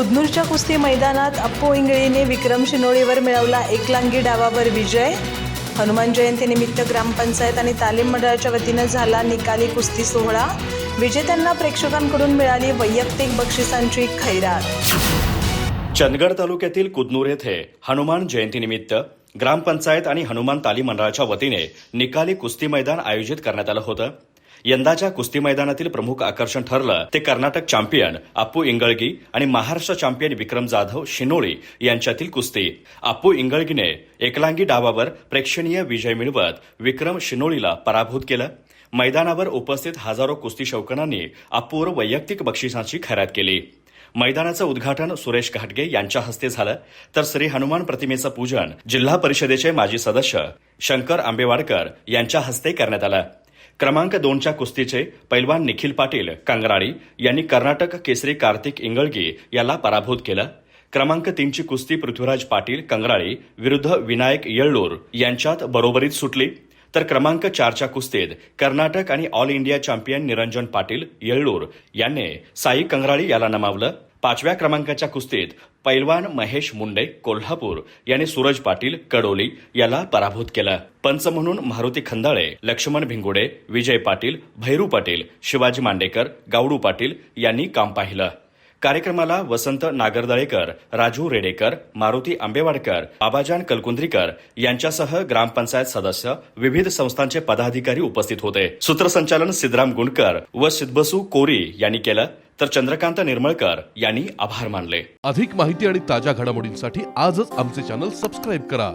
कुदनूरच्या कुस्ती मैदानात अप्पू इंगळीने विक्रम शिनोळीवर मिळवला एकलांगी डावावर विजय. हनुमान जयंतीनिमित्त ग्रामपंचायत आणि तालीम मंडळाच्या वतीनं झाला निकाली कुस्ती सोहळा. विजेत्यांना प्रेक्षकांकडून मिळाली वैयक्तिक बक्षिसांची खैरात. चंदगड तालुक्यातील कुदनूर येथे हनुमान जयंतीनिमित्त ग्रामपंचायत आणि हनुमान तालीम मंडळाच्या वतीने निकाली कुस्ती मैदान आयोजित करण्यात आलं होतं. यंदाच्या कुस्ती मैदानातील प्रमुख आकर्षण ठरलं ते कर्नाटक चॅम्पियन अप्पू इंगळगी आणि महाराष्ट्र चॅम्पियन विक्रम जाधव शिनोळी यांच्यातील कुस्ती. अप्पू इंगळगीने एकलांगी डावावर प्रेक्षणीय विजय मिळवत विक्रम शिनोळीला पराभूत केलं. मैदानावर उपस्थित हजारो कुस्ती शौकनांनी अप्पूवर वैयक्तिक बक्षिसांची खैरात केली. मैदानाचं उद्घाटन सुरेश घाटगे यांच्या हस्ते झालं. तर श्री हनुमान प्रतिमेचं पूजन जिल्हा परिषदेचे माजी सदस्य शंकर आंबेवाडकर यांच्या हस्ते करण्यात आलं. क्रमांक दोनच्या कुस्तीचे पैलवान निखिल पाटील कंगराळी यांनी कर्नाटक केसरी कार्तिक इंगळगी याला पराभूत केलं. क्रमांक तीनची कुस्ती पृथ्वीराज पाटील कंगराळी विरुद्ध विनायक येळ्ळूर यांच्यात बरोबरीत सुटली. तर क्रमांक चारच्या कुस्तीत कर्नाटक आणि all India champion Niranjan Patil Yellur यांनी साई कंगराळी याला नमावलं. पाचव्या क्रमांकाच्या कुस्तीत पैलवान महेश मुंडे कोल्हापूर यांनी सूरज पाटील कडोली याला पराभूत केलं. पंच म्हणून मारुती खंदाळे लक्ष्मण भिंगुडे विजय पाटील भैरू पाटील शिवाजी मांडेकर गावडू पाटील यांनी काम पाहिलं. कार्यक्रमाला वसंत नागरदळेकर राजू रेडेकर मारुती आंबेवाडकर बाबाजान कलकुंद्रीकर यांच्यासह ग्रामपंचायत सदस्य विविध संस्थांचे पदाधिकारी उपस्थित होते. सूत्रसंचालन सिद्धराम गुंडकर व सिद्धबसू कोरी यांनी केलं. तर चंद्रकांत निर्मळकर यांनी आभार मानले. अधिक माहिती आणि ताज्या घडामोडींसाठी आजच आमचे चॅनल सबस्क्राईब करा.